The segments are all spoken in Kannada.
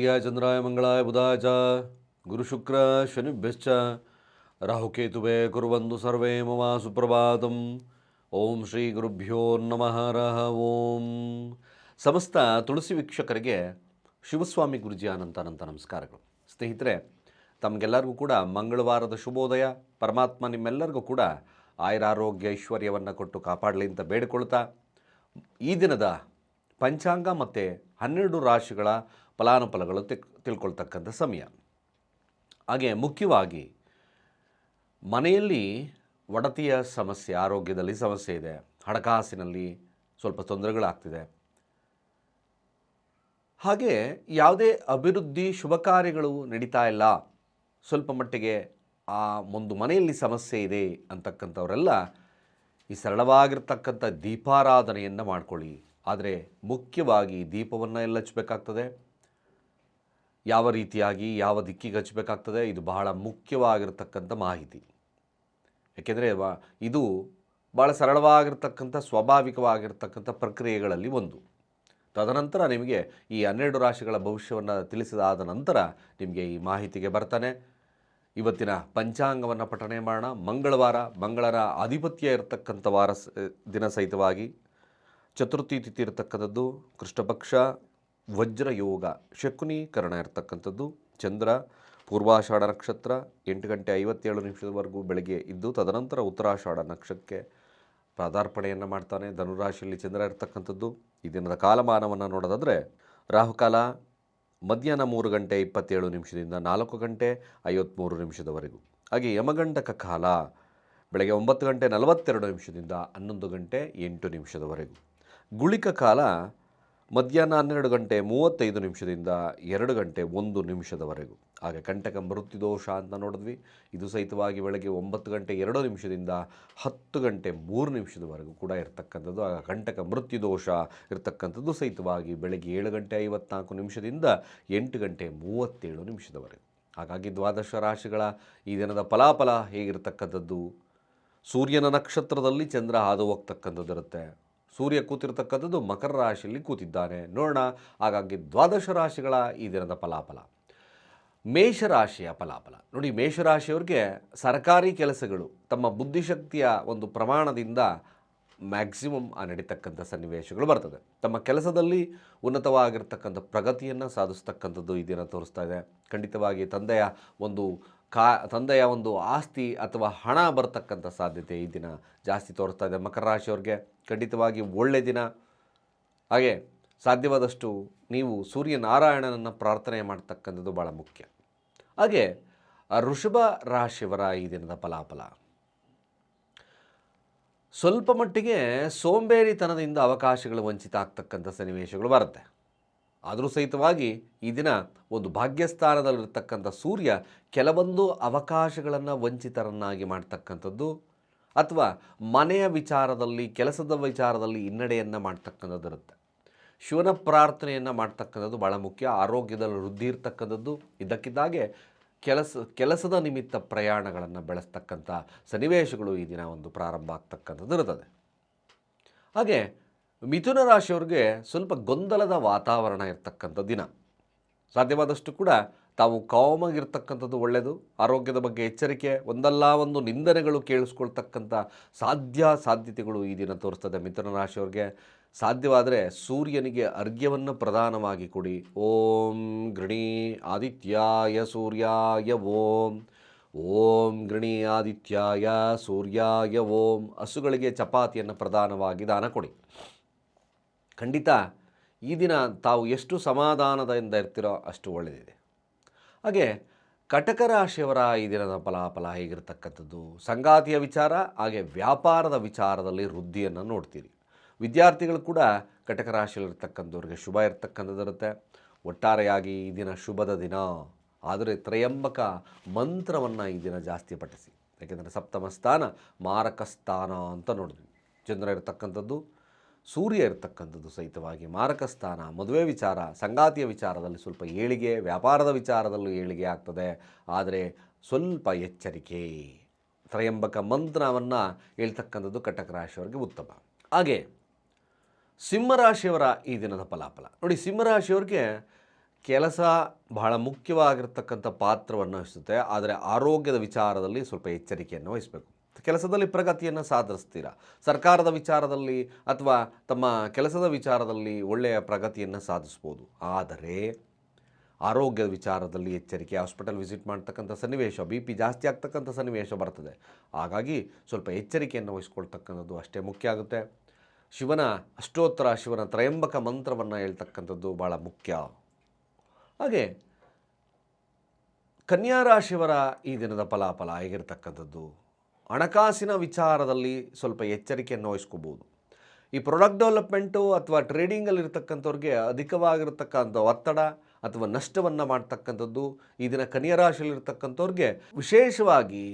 ಸೂರ್ಯಾಯ ಚಂದ್ರಾಯ ಮಂಗಳಾಯ ಬುಧಾಯ ಚ ಗುರುಶುಕ್ರ ಶನಿಭ್ಯಶ್ಚ, ರಾಹುಕೇತುವೆ ಕುರುವಂದು ಸರ್ವೇ ಮಮ ಸುಪ್ರಭಾತಂ. ಓಂ ಶ್ರೀ ಗುರುಭ್ಯೋ ನಮಃ ರಹ ಓಂ. ಸಮಸ್ತ ತುಳಸಿ ವೀಕ್ಷಕರಿಗೆ ಶಿವಸ್ವಾಮಿ ಗುರುಜಿ ಅನಂತ ಅನಂತ ನಮಸ್ಕಾರಗಳು. ಸ್ನೇಹಿತರೆ, ತಮಗೆಲ್ಲರಿಗೂ ಕೂಡ ಮಂಗಳವಾರದ ಶುಭೋದಯ. ಪರಮಾತ್ಮ ನಿಮ್ಮೆಲ್ಲರಿಗೂ ಕೂಡ ಆಯುರಾರೋಗ್ಯ ಐಶ್ವರ್ಯವನ್ನು ಕೊಟ್ಟು ಕಾಪಾಡಲಿ ಅಂತ ಬೇಡಿಕೊಳ್ತಾ ಈ ದಿನದ ಪಂಚಾಂಗ ಮತ್ತು ಹನ್ನೆರಡು ರಾಶಿಗಳ ಫಲಾನುಫಲಗಳು ತಿಕ್, ತಿಳ್ಕೊಳ್ತಕ್ಕಂಥ ಸಮಯ. ಹಾಗೆ ಮುಖ್ಯವಾಗಿ ಮನೆಯಲ್ಲಿ ಒಡತಿಯ ಸಮಸ್ಯೆ, ಆರೋಗ್ಯದಲ್ಲಿ ಸಮಸ್ಯೆ ಇದೆ, ಹಣಕಾಸಿನಲ್ಲಿ ಸ್ವಲ್ಪ ತೊಂದರೆಗಳಾಗ್ತಿದೆ. ಹಾಗೆ ಯಾವುದೇ ಅಭಿವೃದ್ಧಿ ಶುಭ ಕಾರ್ಯಗಳು ನಡೀತಾ ಇಲ್ಲ. ಸ್ವಲ್ಪ ಮಟ್ಟಿಗೆ ಆ ಒಂದು ಮನೆಯಲ್ಲಿ ಸಮಸ್ಯೆ ಇದೆ ಅಂತಕ್ಕಂಥವರೆಲ್ಲ ಈ ಸರಳವಾಗಿರ್ತಕ್ಕಂಥ ದೀಪಾರಾಧನೆಯನ್ನು ಮಾಡ್ಕೊಳ್ಳಿ. ಆದರೆ ಮುಖ್ಯವಾಗಿ ದೀಪವನ್ನು ಎಲ್ಲ ಹಚ್ಚಬೇಕಾಗ್ತದೆ ಯಾವ ರೀತಿಯಾಗಿ ಯಾವ ದಿಕ್ಕಿಗೆ ಹಚ್ಚಬೇಕಾಗ್ತದೆ, ಇದು ಬಹಳ ಮುಖ್ಯವಾಗಿರತಕ್ಕಂಥ ಮಾಹಿತಿ. ಏಕೆಂದರೆ ಇದು ಭಾಳ ಸರಳವಾಗಿರ್ತಕ್ಕಂಥ, ಸ್ವಾಭಾವಿಕವಾಗಿರ್ತಕ್ಕಂಥ ಪ್ರಕ್ರಿಯೆಗಳಲ್ಲಿ ಒಂದು. ತದನಂತರ ನಿಮಗೆ ಈ ಹನ್ನೆರಡು ರಾಶಿಗಳ ಭವಿಷ್ಯವನ್ನು ತಿಳಿಸಿದಾದ ನಂತರ ನಿಮಗೆ ಈ ಮಾಹಿತಿಗೆ ಬರ್ತಾನೆ. ಇವತ್ತಿನ ಪಂಚಾಂಗವನ್ನು ಪಠನೆ ಮಾಡೋಣ. ಮಂಗಳವಾರ, ಮಂಗಳರ ಆಧಿಪತ್ಯ ಇರತಕ್ಕಂಥ ವಾರ ದಿನ ಸಹಿತವಾಗಿ. ಚತುರ್ಥಿ ತಿಥಿ ಇರತಕ್ಕಂಥದ್ದು, ಕೃಷ್ಣಪಕ್ಷ ವಜ್ರ ಯೋಗ ಶಕುನೀಕರಣ ಇರತಕ್ಕಂಥದ್ದು ಚಂದ್ರ, ಪೂರ್ವಾಷಾಢ ನಕ್ಷತ್ರ, ಎಂಟು ಗಂಟೆ ಐವತ್ತೇಳು ನಿಮಿಷದವರೆಗೂ ಬೆಳಗ್ಗೆ ಇದ್ದು, ತದನಂತರ ಉತ್ತರಾಷಾಢ ನಕ್ಷಕ್ಕೆ ಪ್ರಾದಾರ್ಪಣೆಯನ್ನು ಮಾಡ್ತಾನೆ. ಧನುರಾಶಿಯಲ್ಲಿ ಚಂದ್ರ ಇರತಕ್ಕಂಥದ್ದು. ಈ ದಿನದ ಕಾಲಮಾನವನ್ನು ನೋಡೋದಾದರೆ, ರಾಹುಕಾಲ ಮಧ್ಯಾಹ್ನ ಮೂರು ಗಂಟೆ ಇಪ್ಪತ್ತೇಳು ನಿಮಿಷದಿಂದ ನಾಲ್ಕು ಗಂಟೆ ಐವತ್ತ್ಮೂರು ನಿಮಿಷದವರೆಗೂ. ಹಾಗೆ ಯಮಗಂಡಕ ಕಾಲ ಬೆಳಗ್ಗೆ ಒಂಬತ್ತು ಗಂಟೆ ನಲವತ್ತೆರಡು ನಿಮಿಷದಿಂದ ಹನ್ನೊಂದು ಗಂಟೆ ಎಂಟು ನಿಮಿಷದವರೆಗೂ. ಗುಳಿಕ ಕಾಲ ಮಧ್ಯಾಹ್ನ ಹನ್ನೆರಡು ಗಂಟೆ ಮೂವತ್ತೈದು ನಿಮಿಷದಿಂದ ಎರಡು ಗಂಟೆ ಒಂದು ನಿಮಿಷದವರೆಗೂ. ಹಾಗೆ ಕಂಟಕ ಮೃತ್ಯುದೋಷ ಅಂತ ನೋಡಿದ್ವಿ. ಇದು ಸಹಿತವಾಗಿ ಬೆಳಗ್ಗೆ ಒಂಬತ್ತು ಗಂಟೆ ಎರಡು ನಿಮಿಷದಿಂದ ಹತ್ತು ಗಂಟೆ ಮೂರು ನಿಮಿಷದವರೆಗೂ ಕೂಡ ಇರತಕ್ಕಂಥದ್ದು. ಆಗ ಕಂಟಕ ಮೃತ್ಯುದೋಷ ಇರತಕ್ಕಂಥದ್ದು ಸಹಿತವಾಗಿ ಬೆಳಗ್ಗೆ ಏಳು ಗಂಟೆ ಐವತ್ನಾಲ್ಕು ನಿಮಿಷದಿಂದ ಎಂಟು ಗಂಟೆ ಮೂವತ್ತೇಳು ನಿಮಿಷದವರೆಗೂ. ಹಾಗಾಗಿ ದ್ವಾದಶ ರಾಶಿಗಳ ಈ ದಿನದ ಫಲಾಫಲ ಹೇಗಿರ್ತಕ್ಕಂಥದ್ದು? ಸೂರ್ಯನ ನಕ್ಷತ್ರದಲ್ಲಿ ಚಂದ್ರ ಹಾದು ಹೋಗ್ತಕ್ಕಂಥದ್ದು ಇರುತ್ತೆ. ಸೂರ್ಯ ಕೂತಿರ್ತಕ್ಕಂಥದ್ದು ಮಕರ ರಾಶಿಯಲ್ಲಿ ಕೂತಿದ್ದಾನೆ. ನೋಡೋಣ, ಹಾಗಾಗಿ ದ್ವಾದಶ ರಾಶಿಗಳ ಈ ದಿನದ ಫಲಾಫಲ. ಮೇಷರಾಶಿಯ ಫಲಾಫಲ. ನೋಡಿ, ಮೇಷರಾಶಿಯವ್ರಿಗೆ ಸರ್ಕಾರಿ ಕೆಲಸಗಳು, ತಮ್ಮ ಬುದ್ಧಿಶಕ್ತಿಯ ಒಂದು ಪ್ರಮಾಣದಿಂದ ಮ್ಯಾಕ್ಸಿಮಮ್ ಆ ನಡೀತಕ್ಕಂಥ ಸನ್ನಿವೇಶಗಳು ಬರ್ತದೆ. ತಮ್ಮ ಕೆಲಸದಲ್ಲಿ ಉನ್ನತವಾಗಿರ್ತಕ್ಕಂಥ ಪ್ರಗತಿಯನ್ನು ಸಾಧಿಸ್ತಕ್ಕಂಥದ್ದು ಈ ದಿನ ತೋರಿಸ್ತಾ ಇದೆ. ಖಂಡಿತವಾಗಿ ತಂದೆಯ ಒಂದು ಕಾ, ತಂದೆಯ ಒಂದು ಆಸ್ತಿ ಅಥವಾ ಹಣ ಬರತಕ್ಕಂಥ ಸಾಧ್ಯತೆ ಈ ದಿನ ಜಾಸ್ತಿ ತೋರಿಸ್ತಾ ಇದೆ. ಮಕರ ರಾಶಿಯವ್ರಿಗೆ ಖಂಡಿತವಾಗಿ ಒಳ್ಳೆಯ ದಿನ. ಹಾಗೆ ಸಾಧ್ಯವಾದಷ್ಟು ನೀವು ಸೂರ್ಯನಾರಾಯಣನನ್ನು ಪ್ರಾರ್ಥನೆ ಮಾಡ್ತಕ್ಕಂಥದ್ದು ಭಾಳ ಮುಖ್ಯ. ಹಾಗೆ ಋಷಭ ರಾಶಿಯವರ ಈ ದಿನದ ಫಲಾಫಲ. ಸ್ವಲ್ಪ ಮಟ್ಟಿಗೆ ಸೋಂಬೇರಿತನದಿಂದ ಅವಕಾಶಗಳು ವಂಚಿತ ಆಗ್ತಕ್ಕಂಥ ಸನ್ನಿವೇಶಗಳು ಬರುತ್ತೆ. ಆದರೂ ಸಹಿತವಾಗಿ ಈ ದಿನ ಒಂದು ಭಾಗ್ಯಸ್ಥಾನದಲ್ಲಿರ್ತಕ್ಕಂಥ ಸೂರ್ಯ ಕೆಲವೊಂದು ಅವಕಾಶಗಳನ್ನು ವಂಚಿತರನ್ನಾಗಿ ಮಾಡ್ತಕ್ಕಂಥದ್ದು ಅಥವಾ ಮನೆಯ ವಿಚಾರದಲ್ಲಿ, ಕೆಲಸದ ವಿಚಾರದಲ್ಲಿ ಹಿನ್ನಡೆಯನ್ನು ಮಾಡ್ತಕ್ಕಂಥದ್ದು ಇರುತ್ತೆ ಶಿವನ ಪ್ರಾರ್ಥನೆಯನ್ನು ಮಾಡ್ತಕ್ಕಂಥದ್ದು ಭಾಳ ಮುಖ್ಯ. ಆರೋಗ್ಯದಲ್ಲಿ ವೃದ್ಧಿ ಇರ್ತಕ್ಕಂಥದ್ದು. ಇದಕ್ಕಿದ್ದಾಗೆ ಕೆಲಸ, ಕೆಲಸದ ನಿಮಿತ್ತ ಪ್ರಯಾಣಗಳನ್ನು ಬೆಳೆಸ್ತಕ್ಕಂಥ ಸನ್ನಿವೇಶಗಳು ಈ ದಿನ ಒಂದು ಪ್ರಾರಂಭ ಆಗ್ತಕ್ಕಂಥದ್ದು ಇರುತ್ತದೆ ಹಾಗೆ ಮಿಥುನ ರಾಶಿಯವ್ರಿಗೆ ಸ್ವಲ್ಪ ಗೊಂದಲದ ವಾತಾವರಣ ಇರ್ತಕ್ಕಂಥ ದಿನ. ಸಾಧ್ಯವಾದಷ್ಟು ಕೂಡ ತಾವು ಕಾಮಾಗಿರ್ತಕ್ಕಂಥದ್ದು ಒಳ್ಳೆಯದು ಆರೋಗ್ಯದ ಬಗ್ಗೆ ಎಚ್ಚರಿಕೆ, ಒಂದಲ್ಲ ಒಂದು ನಿಂದನೆಗಳು ಕೇಳಿಸ್ಕೊಳ್ತಕ್ಕಂಥ ಸಾಧ್ಯ ಸಾಧ್ಯತೆಗಳು ಈ ದಿನ ತೋರಿಸ್ತದೆ ಮಿಥುನ ರಾಶಿಯವ್ರಿಗೆ. ಸಾಧ್ಯವಾದರೆ ಸೂರ್ಯನಿಗೆ ಅರ್ಘ್ಯವನ್ನು ಪ್ರಧಾನವಾಗಿ ಕೊಡಿ. ಓಂ ಗೃಣಿ ಆದಿತ್ಯಾಯ ಸೂರ್ಯಾಯ ಓಂ. ಓಂ ಗೃಣಿ ಆದಿತ್ಯಾಯ ಸೂರ್ಯಾಯ ಓಂ. ಹಸುಗಳಿಗೆ ಚಪಾತಿಯನ್ನು ಪ್ರಧಾನವಾಗಿ ದಾನ ಕೊಡಿ. ಖಂಡಿತ ಈ ದಿನ ತಾವು ಎಷ್ಟು ಸಮಾಧಾನದಿಂದ ಇರ್ತಿರೋ ಅಷ್ಟು ಒಳ್ಳೆಯದಿದೆ ಹಾಗೆ ಕಟಕ ರಾಶಿಯವರ ಈ ದಿನದ ಫಲಾಫಲ ಹೇಗಿರತಕ್ಕಂಥದ್ದು? ಸಂಗಾತಿಯ ವಿಚಾರ, ಹಾಗೆ ವ್ಯಾಪಾರದ ವಿಚಾರದಲ್ಲಿ ವೃದ್ಧಿಯನ್ನು ನೋಡ್ತೀರಿ. ವಿದ್ಯಾರ್ಥಿಗಳು ಕೂಡ ಕಟಕ ರಾಶಿಯಲ್ಲಿರ್ತಕ್ಕಂಥವ್ರಿಗೆ ಶುಭ ಇರತಕ್ಕಂಥದ್ದಿರುತ್ತೆ. ಒಟ್ಟಾರೆಯಾಗಿ ಈ ದಿನ ಶುಭದ ದಿನ. ಆದರೆ ತ್ರಯಂಬಕ ಮಂತ್ರವನ್ನು ಈ ದಿನ ಜಾಸ್ತಿ ಪಠಿಸಿ. ಯಾಕೆಂದರೆ ಸಪ್ತಮ ಸ್ಥಾನ ಮಾರಕ ಸ್ಥಾನ ಅಂತ ನೋಡಿದ್ವಿ. ಚಂದ್ರ ಇರತಕ್ಕಂಥದ್ದು. ಸೂರ್ಯ ಇರತಕ್ಕಂಥದ್ದು ಸಹಿತವಾಗಿ ಮಾರಕ ಸ್ಥಾನ, ಮದುವೆ ವಿಚಾರ, ಸಂಗಾತಿಯ ವಿಚಾರದಲ್ಲಿ ಸ್ವಲ್ಪ ಏಳಿಗೆ, ವ್ಯಾಪಾರದ ವಿಚಾರದಲ್ಲೂ ಏಳಿಗೆ ಆಗ್ತದೆ. ಆದರೆ ಸ್ವಲ್ಪ ಎಚ್ಚರಿಕೆ. ತ್ರಯಂಬಕ ಮಂತ್ರವನ್ನು ಹೇಳ್ತಕ್ಕಂಥದ್ದು ಕಟಕ ರಾಶಿಯವರಿಗೆ ಉತ್ತಮ. ಹಾಗೆ ಸಿಂಹರಾಶಿಯವರ ಈ ದಿನದ ಫಲಾಫಲ. ನೋಡಿ ಸಿಂಹರಾಶಿಯವ್ರಿಗೆ ಕೆಲಸ ಬಹಳ ಮುಖ್ಯವಾಗಿರ್ತಕ್ಕಂಥ ಪಾತ್ರವನ್ನು ವಹಿಸುತ್ತೆ. ಆದರೆ ಆರೋಗ್ಯದ ವಿಚಾರದಲ್ಲಿ ಸ್ವಲ್ಪ ಎಚ್ಚರಿಕೆಯನ್ನು ವಹಿಸಬೇಕು. ಕೆಲಸದಲ್ಲಿ ಪ್ರಗತಿಯನ್ನು ಸಾಧಿಸ್ತೀರಾ ಸರ್ಕಾರದ ವಿಚಾರದಲ್ಲಿ ಅಥವಾ ತಮ್ಮ ಕೆಲಸದ ವಿಚಾರದಲ್ಲಿ ಒಳ್ಳೆಯ ಪ್ರಗತಿಯನ್ನು ಸಾಧಿಸ್ಬೋದು. ಆದರೆ ಆರೋಗ್ಯದ ವಿಚಾರದಲ್ಲಿ ಎಚ್ಚರಿಕೆ, ಹಾಸ್ಪಿಟಲ್ ವಿಸಿಟ್ ಮಾಡ್ತಕ್ಕಂಥ ಸನ್ನಿವೇಶ ಬಿ ಪಿ ಜಾಸ್ತಿ ಆಗ್ತಕ್ಕಂಥ ಸನ್ನಿವೇಶ ಬರ್ತದೆ. ಹಾಗಾಗಿ ಸ್ವಲ್ಪ ಎಚ್ಚರಿಕೆಯನ್ನು ವಹಿಸ್ಕೊಳ್ತಕ್ಕಂಥದ್ದು ಅಷ್ಟೇ ಮುಖ್ಯ ಆಗುತ್ತೆ. ಶಿವನ ಅಷ್ಟೋತ್ತರ, ಶಿವನ ತ್ರಯಂಬಕ ಮಂತ್ರವನ್ನು ಹೇಳ್ತಕ್ಕಂಥದ್ದು ಭಾಳ ಮುಖ್ಯ. ಹಾಗೆ ಕನ್ಯಾರಾಶಿವರ ಈ ದಿನದ ಫಲಾಫಲ ಹೇಗಿರ್ತಕ್ಕಂಥದ್ದು? ಹಣಕಾಸಿನ ವಿಚಾರದಲ್ಲಿ ಸ್ವಲ್ಪ ಎಚ್ಚರಿಕೆಯನ್ನು ವಹಿಸ್ಕೋಬೋದು ಈ ಪ್ರಾಡಕ್ಟ್ ಡೆವಲಪ್ಮೆಂಟು ಅಥವಾ ಟ್ರೇಡಿಂಗಲ್ಲಿ ಇರ್ತಕ್ಕಂಥವ್ರಿಗೆ ಅಧಿಕವಾಗಿರ್ತಕ್ಕಂಥ ಒತ್ತಡ ಅಥವಾ ನಷ್ಟವನ್ನು ಮಾಡ್ತಕ್ಕಂಥದ್ದು ಈ ದಿನ ಕನ್ಯಾ ರಾಶಿಯಲ್ಲಿರ್ತಕ್ಕಂಥವ್ರಿಗೆ ವಿಶೇಷವಾಗಿ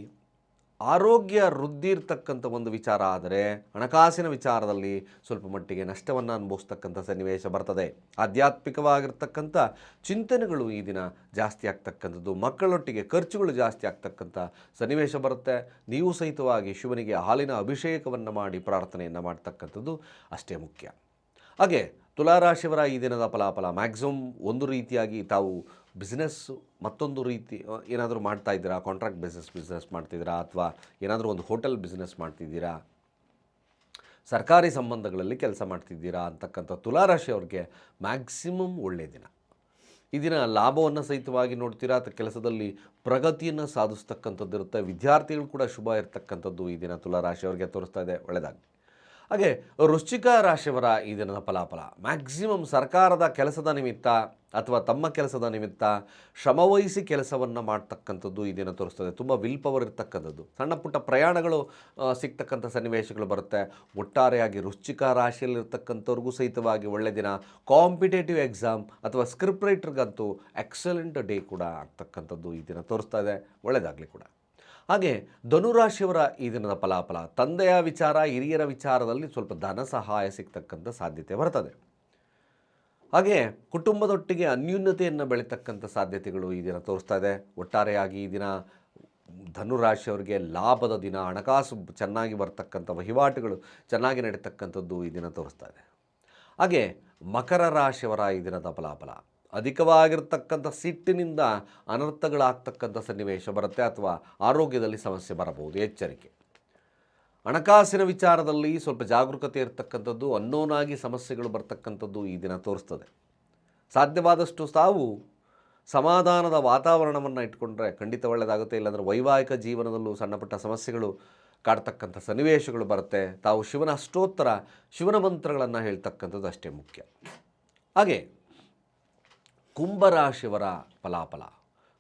ಆರೋಗ್ಯ ವೃದ್ಧಿ ಇರ್ತಕ್ಕಂಥ ಒಂದು ವಿಚಾರ ಆದರೆ ಹಣಕಾಸಿನ ವಿಚಾರದಲ್ಲಿ ಸ್ವಲ್ಪ ಮಟ್ಟಿಗೆ ನಷ್ಟವನ್ನು ಅನುಭವಿಸ್ತಕ್ಕಂಥ ಸನ್ನಿವೇಶ ಬರ್ತದೆ. ಆಧ್ಯಾತ್ಮಿಕವಾಗಿರ್ತಕ್ಕಂಥ ಚಿಂತನೆಗಳು ಈ ದಿನ ಜಾಸ್ತಿ ಆಗ್ತಕ್ಕಂಥದ್ದು, ಮಕ್ಕಳೊಟ್ಟಿಗೆ ಖರ್ಚುಗಳು ಜಾಸ್ತಿ ಆಗ್ತಕ್ಕಂಥ ಸನ್ನಿವೇಶ ಬರುತ್ತೆ. ನೀವು ಸಹಿತವಾಗಿ ಶಿವನಿಗೆ ಹಾಲಿನ ಅಭಿಷೇಕವನ್ನು ಮಾಡಿ ಪ್ರಾರ್ಥನೆಯನ್ನು ಮಾಡ್ತಕ್ಕಂಥದ್ದು ಅಷ್ಟೇ ಮುಖ್ಯ. ಹಾಗೆ ತುಲಾರಾಶಿಯವರ ಈ ದಿನದ ಫಲಾಫಲ ಮ್ಯಾಕ್ಸಿಮಮ್ ಒಂದು ರೀತಿಯಾಗಿ ತಾವು ಬಿಸ್ನೆಸ್ ಮತ್ತೊಂದು ರೀತಿ ಏನಾದರೂ ಮಾಡ್ತಾ ಇದ್ದೀರಾ? ಕಾಂಟ್ರಾಕ್ಟ್ ಬಿಸ್ನೆಸ್ ಬಿಸ್ನೆಸ್ ಮಾಡ್ತಿದ್ದೀರಾ? ಅಥವಾ ಏನಾದರೂ ಒಂದು ಹೋಟೆಲ್ ಬಿಸ್ನೆಸ್ ಮಾಡ್ತಿದ್ದೀರಾ? ಸರ್ಕಾರಿ ಸಂಬಂಧಗಳಲ್ಲಿ ಕೆಲಸ ಮಾಡ್ತಿದ್ದೀರಾ? ಅಂತಕ್ಕಂಥ ತುಲಾರಾಶಿಯವ್ರಿಗೆ ಮ್ಯಾಕ್ಸಿಮಮ್ ಒಳ್ಳೆಯ ದಿನ. ಈ ದಿನ ಲಾಭವನ್ನು ಸಹಿತವಾಗಿ ನೋಡ್ತೀರಾ? ಅಥವಾ ಕೆಲಸದಲ್ಲಿ ಪ್ರಗತಿಯನ್ನು ಸಾಧಿಸ್ತಕ್ಕಂಥದ್ದು ಇರುತ್ತೆ? ವಿದ್ಯಾರ್ಥಿಗಳು ಕೂಡ ಶುಭ ಇರತಕ್ಕಂಥದ್ದು ಈ ದಿನ ತುಲಾರಾಶಿಯವ್ರಿಗೆ ತೋರಿಸ್ತಾ ಇದೆ. ಒಳ್ಳೆಯದಾಗಿ ಹಾಗೆ ವೃಶ್ಚಿಕ ರಾಶಿಯವರ ಈ ದಿನದ ಫಲಾಫಲ. ಮ್ಯಾಕ್ಸಿಮಮ್ ಸರ್ಕಾರದ ಕೆಲಸದ ನಿಮಿತ್ತ ಅಥವಾ ತಮ್ಮ ಕೆಲಸದ ನಿಮಿತ್ತ ಶ್ರಮವಹಿಸಿ ಕೆಲಸವನ್ನು ಮಾಡ್ತಕ್ಕಂಥದ್ದು ಈ ದಿನ ತೋರಿಸ್ತದೆ. ತುಂಬ ವಿಲ್ ಪವರ್ ಇರ್ತಕ್ಕಂಥದ್ದು. ಸಣ್ಣ ಪುಟ್ಟ ಪ್ರಯಾಣಗಳು ಸಿಗ್ತಕ್ಕಂಥ ಸನ್ನಿವೇಶಗಳು ಬರುತ್ತೆ. ಒಟ್ಟಾರೆಯಾಗಿ ವೃಶ್ಚಿಕ ರಾಶಿಯಲ್ಲಿರ್ತಕ್ಕಂಥವ್ರಿಗೂ ಸಹಿತವಾಗಿ ಒಳ್ಳೆ ದಿನ. ಕಾಂಪಿಟೇಟಿವ್ ಎಕ್ಸಾಮ್ ಅಥವಾ ಸ್ಕ್ರಿಪ್ಟ್ ರೈಟರ್ಗಂತೂ ಎಕ್ಸಲೆಂಟ್ ಡೇ ಕೂಡ ಆಗ್ತಕ್ಕಂಥದ್ದು ಈ ದಿನ ತೋರಿಸ್ತಾ ಇದೆ. ಒಳ್ಳೆಯದಾಗಲಿ ಕೂಡ. ಹಾಗೆ ಧನುರಾಶಿಯವರ ಈ ದಿನದ ಫಲಾಫಲ, ತಂದೆಯ ವಿಚಾರ, ಹಿರಿಯರ ವಿಚಾರದಲ್ಲಿ ಸ್ವಲ್ಪ ಧನ ಸಹಾಯ ಸಿಗ್ತಕ್ಕಂಥ ಸಾಧ್ಯತೆ ಬರ್ತದೆ. ಹಾಗೆ ಕುಟುಂಬದೊಟ್ಟಿಗೆ ಅನ್ಯೂನ್ಯತೆಯನ್ನು ಬೆಳೀತಕ್ಕಂಥ ಸಾಧ್ಯತೆಗಳು ಈ ದಿನ ತೋರಿಸ್ತಾ ಇದೆ. ಒಟ್ಟಾರೆಯಾಗಿ ಈ ದಿನ ಧನುರಾಶಿಯವರಿಗೆ ಲಾಭದ ದಿನ, ಹಣಕಾಸು ಚೆನ್ನಾಗಿ ಬರ್ತಕ್ಕಂಥ ವಹಿವಾಟುಗಳು ಚೆನ್ನಾಗಿ ನಡೀತಕ್ಕಂಥದ್ದು ಈ ದಿನ ತೋರಿಸ್ತಾ ಇದೆ. ಹಾಗೆ ಮಕರ ರಾಶಿಯವರ ಈ ದಿನದ ಫಲಾಫಲ ಅಧಿಕವಾಗಿರ್ತಕ್ಕಂಥ ಸಿಟ್ಟಿನಿಂದ ಅನರ್ಥಗಳಾಗ್ತಕ್ಕಂಥ ಸನ್ನಿವೇಶ ಬರುತ್ತೆ ಅಥವಾ ಆರೋಗ್ಯದಲ್ಲಿ ಸಮಸ್ಯೆ ಬರಬಹುದು. ಎಚ್ಚರಿಕೆ. ಹಣಕಾಸಿನ ವಿಚಾರದಲ್ಲಿ ಸ್ವಲ್ಪ ಜಾಗರೂಕತೆ ಇರತಕ್ಕಂಥದ್ದು ಅನ್ನೋನಾಗಿ ಸಮಸ್ಯೆಗಳು ಬರ್ತಕ್ಕಂಥದ್ದು ಈ ದಿನ ತೋರಿಸ್ತದೆ. ಸಾಧ್ಯವಾದಷ್ಟು ತಾವು ಸಮಾಧಾನದ ವಾತಾವರಣವನ್ನು ಇಟ್ಕೊಂಡ್ರೆ ಖಂಡಿತ ಒಳ್ಳೆಯದಾಗುತ್ತೆ ಇಲ್ಲಾಂದರೆ ವೈವಾಹಿಕ ಜೀವನದಲ್ಲೂ ಸಣ್ಣಪುಟ್ಟ ಸಮಸ್ಯೆಗಳು ಕಾಡ್ತಕ್ಕಂಥ ಸನ್ನಿವೇಶಗಳು ಬರುತ್ತೆ. ತಾವು ಶಿವನ ಅಷ್ಟೋತ್ತರ ಶಿವನ ಮಂತ್ರಗಳನ್ನು ಹೇಳ್ತಕ್ಕಂಥದ್ದು ಅಷ್ಟೇ ಮುಖ್ಯ. ಹಾಗೆ ಕುಂಭರಾಶಿಯವರ ಫಲಾಫಲ.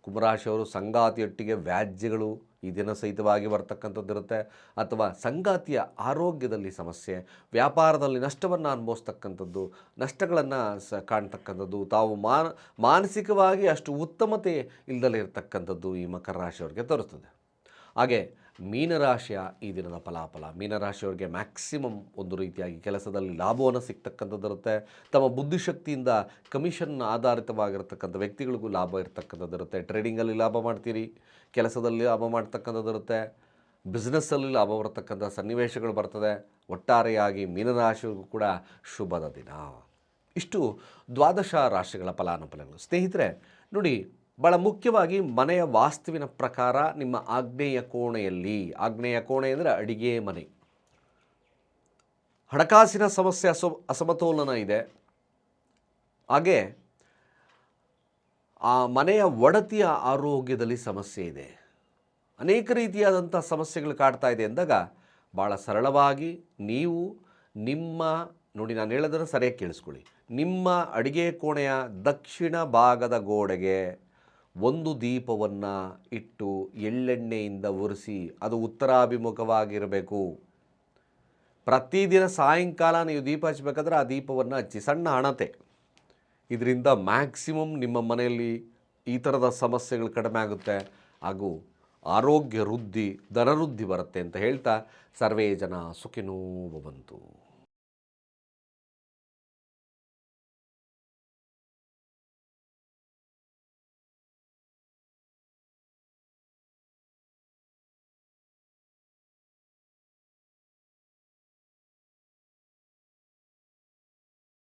ಕುಂಭರಾಶಿಯವರು ಸಂಗಾತಿಯೊಟ್ಟಿಗೆ ವ್ಯಾಜ್ಯಗಳು ಈ ದಿನ ಸಹಿತವಾಗಿ ಬರ್ತಕ್ಕಂಥದ್ದಿರುತ್ತೆ ಅಥವಾ ಸಂಗಾತಿಯ ಆರೋಗ್ಯದಲ್ಲಿ ಸಮಸ್ಯೆ, ವ್ಯಾಪಾರದಲ್ಲಿ ನಷ್ಟವನ್ನು ಅನುಭವಿಸ್ತಕ್ಕಂಥದ್ದು, ನಷ್ಟಗಳನ್ನು ಸ ಕಾಣ್ತಕ್ಕಂಥದ್ದು, ತಾವು ಮಾನ ಮಾನಸಿಕವಾಗಿ ಅಷ್ಟು ಉತ್ತಮತೆ ಇಲ್ಲದಲ್ಲಿ ಇರತಕ್ಕಂಥದ್ದು ಈ ಮಕರ ರಾಶಿಯವ್ರಿಗೆ ತೋರಿಸ್ತದೆ. ಹಾಗೆ ಮೀನರಾಶಿಯ ಈ ದಿನದ ಫಲಾಫಲ. ಮೀನರಾಶಿಯವರಿಗೆ ಮ್ಯಾಕ್ಸಿಮಮ್ ಒಂದು ರೀತಿಯಾಗಿ ಕೆಲಸದಲ್ಲಿ ಲಾಭವನ್ನು ಸಿಗ್ತಕ್ಕಂಥದ್ದಿರುತ್ತೆ ತಮ್ಮ ಬುದ್ಧಿಶಕ್ತಿಯಿಂದ ಕಮಿಷನ್ ಆಧಾರಿತವಾಗಿರ್ತಕ್ಕಂಥ ವ್ಯಕ್ತಿಗಳಿಗೂ ಲಾಭ ಇರತಕ್ಕಂಥದ್ದಿರುತ್ತೆ ಟ್ರೇಡಿಂಗಲ್ಲಿ ಲಾಭ ಮಾಡ್ತೀರಿ, ಕೆಲಸದಲ್ಲಿ ಲಾಭ ಮಾಡ್ತಕ್ಕಂಥದ್ದಿರುತ್ತೆ ಬಿಸ್ನೆಸ್ಸಲ್ಲಿ ಲಾಭ ಬರ್ತಕ್ಕಂಥ ಸನ್ನಿವೇಶಗಳು ಬರ್ತದೆ. ಒಟ್ಟಾರೆಯಾಗಿ ಮೀನರಾಶಿಗೂ ಕೂಡ ಶುಭದ ದಿನ. ಇಷ್ಟು ದ್ವಾದಶ ರಾಶಿಗಳ ಫಲಾನುಫಲಗಳು ಸ್ನೇಹಿತರೆ, ನೋಡಿ ಭಾಳ ಮುಖ್ಯವಾಗಿ ಮನೆಯ ವಾಸ್ತುವಿನ ಪ್ರಕಾರ ನಿಮ್ಮ ಆಗ್ನೇಯ ಕೋಣೆಯಲ್ಲಿ, ಆಗ್ನೇಯ ಕೋಣೆ ಅಂದರೆ ಅಡಿಗೆ ಮನೆ. ಹಣಕಾಸಿನ ಸಮಸ್ಯೆ ಅಸ ಅಸಮತೋಲನ ಇದೆ. ಹಾಗೆ ಆ ಮನೆಯ ಒಡತಿಯ ಆರೋಗ್ಯದಲ್ಲಿ ಸಮಸ್ಯೆ ಇದೆ. ಅನೇಕ ರೀತಿಯಾದಂಥ ಸಮಸ್ಯೆಗಳು ಕಾಡ್ತಾ ಇದೆ ಅಂದಾಗ ಭಾಳ ಸರಳವಾಗಿ ನೀವು ನಿಮ್ಮ, ನೋಡಿ ನಾನು ಹೇಳೋದನ್ನು ಸರಿಯಾಗಿ ಕೇಳಿಸ್ಕೊಳ್ಳಿ. ನಿಮ್ಮ ಅಡಿಗೆ ಕೋಣೆಯ ದಕ್ಷಿಣ ಭಾಗದ ಗೋಡೆಗೆ ಒಂದು ದೀಪವನ್ನು ಇಟ್ಟು ಎಳ್ಳೆಣ್ಣೆಯಿಂದ ಉರಿಸಿ ಅದು ಉತ್ತರಾಭಿಮುಖವಾಗಿರಬೇಕು. ಪ್ರತಿದಿನ ಸಾಯಂಕಾಲ ನೀವು ದೀಪ ಹಚ್ಚಬೇಕಾದ್ರೆ ಆ ದೀಪವನ್ನು ಹಚ್ಚಿ ಸಣ್ಣ ಹಣತೆ. ಇದರಿಂದ ಮ್ಯಾಕ್ಸಿಮಮ್ ನಿಮ್ಮ ಮನೆಯಲ್ಲಿ ಈ ಥರದ ಸಮಸ್ಯೆಗಳು ಕಡಿಮೆ ಆಗುತ್ತೆ. ಹಾಗೂ ಆರೋಗ್ಯ ವೃದ್ಧಿ ಧನವೃದ್ಧಿ ಬರುತ್ತೆ ಅಂತ ಹೇಳ್ತಾ ಸರ್ವೇ ಜನ ಸುಖಿನೋ ಭವಂತು